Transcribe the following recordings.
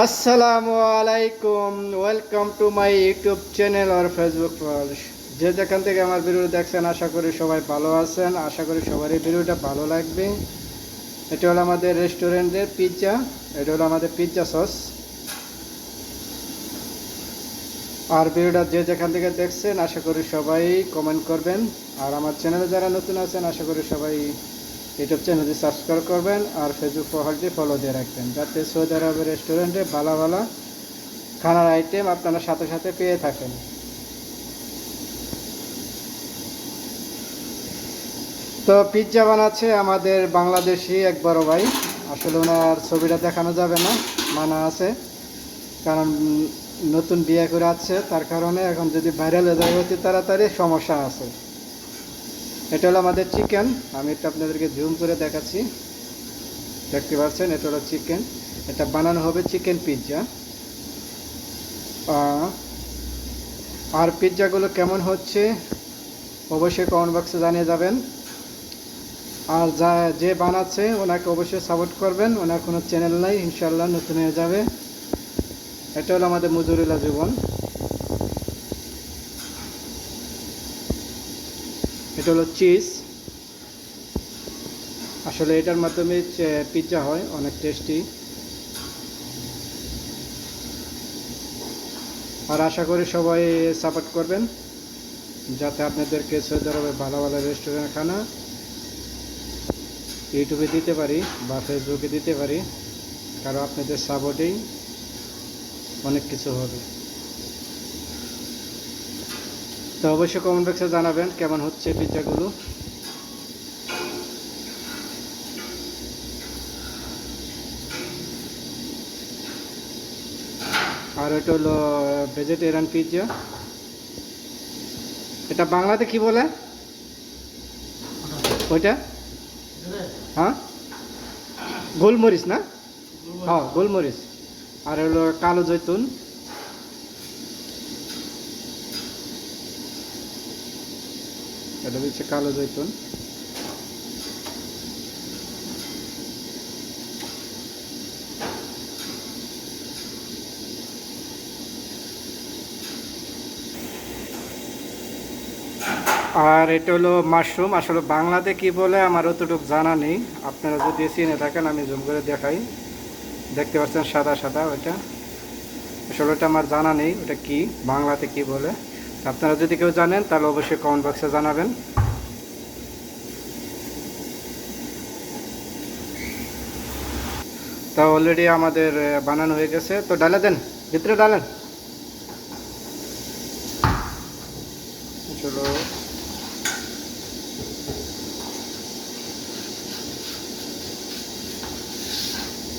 আসসালামু আলাইকুম welcome to my YouTube channel R Facebook যে যেখান থেকে আমার ভিডিও দেখছেন, আশা করি সবাই ভালো আছেন। আশা করি সবারই ভিডিওটা ভালো লাগবে। এটা হলো আমাদের রেস্টুরেন্টের পিৎজা এটা হলো আমাদের পিৎজা সস আর ভিডিওটা যে যেখান থেকে দেখছেন, আশা করি সবাই কমেন্ট করবেন। আর আমার চ্যানেলে যারা নতুন আছেন, আশা করি সবাই ইউটিউব চ্যানেলটি সাবস্ক্রাইব করবেন আর ফেসবুক প্রোফাইলটি ফলো দিয়ে রাখবেন। যাতে সৌদি আরবের রেস্টুরেন্টে ভালো ভালো খানার আইটেম আপনারা সাথে সাথে পেয়ে থাকেন। তো পিৎজা বানাচ্ছে আমাদের বাংলাদেশি এক বড় ভাই। আসলে ওনার ছবিটা দেখানো যাবে না, মানা আছে। কারণ নতুন বিয়ে করে আছে, তার কারণে এখন যদি ভাইরাল হয়ে যায় অতি তাড়াতাড়ি সমস্যা আছে। এটা হলো আমাদের চিকেন আমি এটা আপনাদেরকে জুম করে দেখাচ্ছি। দেখতে পাচ্ছেন, এটা হলো চিকেন এটা বানানো হবে চিকেন পিৎজা আর পিৎজাগুলো কেমন হচ্ছে, অবশ্যই কমেন্ট বক্সে জানিয়ে যাবেন। আর যা, যে বানাচ্ছে, ওনাকে অবশ্যই সাপোর্ট করবেন। ওনার কোনো চ্যানেল নাই ইনশাল্লাহ নতুন হয়ে যাবে। এটা হলো আমাদের মজুরিলা জীবন। এটা হলো চিজ। আসলে এটার মাধ্যমে পিৎজা হয়, অনেক টেস্টি আর আশা করি সবাই সাপোর্ট করবেন, যাতে আপনাদেরকে সৌদি আরবে ভালো ভালো রেস্টুরেন্ট খানা ইউটিউবে দিতে পারি বা ফেসবুকে দিতে পারি। কারণ আপনাদের সাপোর্টেই অনেক কিছু হবে। তো অবশ্যই কমেন্ট বক্সে জানাবেন কেমন হচ্ছে পিৎজাগুলো আর এটা হলো ভেজিটেরিয়ান পিৎজা এটা বাংলাতে কি বলে? ওইটা? হ্যাঁ? গোলমরিচ না? হ্যাঁ গোলমরিচ। আর হলো কালো জৈতুন। এটা হচ্ছে কালো জৈতুন। আর এটা হলো মাশরুম, আসলে বাংলাতে কি বলে আমার অতটুকু জানা নেই। আপনারা যদি চিনে থাকেন, আমি জুম করে দেখাই। দেখতে পাচ্ছেন সাদা সাদা ওইটা। আসলে ওটা আমার জানা নেই, ওটা কি, বাংলাতে কি বলে? আপনারা যদি কেউ জানেন, তাহলে অবশ্যই কমেন্ট বক্সে জানাবেন। তা অলরেডি আমাদের বানানো হয়ে গেছে। তো ডালে দেন, ভিতরে ডালেন। চলো।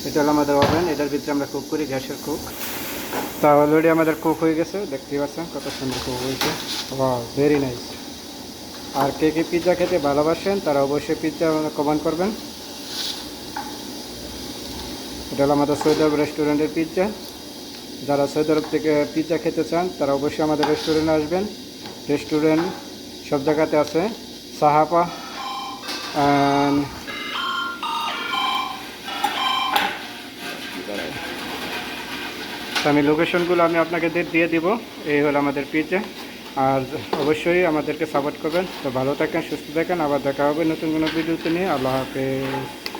এটা হলো আমাদের ওভেন এটার ভিতরে আমরা কুক করি গ্যাসের কুক তা অলরেডি আমাদের কুক হয়ে গেছে, দেখতেই পাচ্ছেন কত সুন্দর কুক হয়েছে। ভেরি নাইস আর কে কে পিৎজা খেতে ভালোবাসেন, তারা অবশ্যই পিৎজা কমেন্ট করবেন। এটা হলো আমাদের সৈয়দ রেস্টুরেন্টের পিৎজা যারা সৈয়দ থেকে পিৎজা খেতে চান, তারা অবশ্যই আমাদের রেস্টুরেন্টে আসবেন। রেস্টুরেন্ট সব জায়গাতে আছে। সাহাপা তো আমি লোকেশনগুলো আমি আপনাকে দিয়ে- দিয়ে দিব। এই হলো আমাদের পিজে আর অবশ্যই আমাদেরকে সাপোর্ট করবেন। তো ভালো থাকেন, সুস্থ থাকেন। আবার দেখা হবে নতুন কোনো ভিডিওতে নিয়ে। আল্লাহ হাফেজ।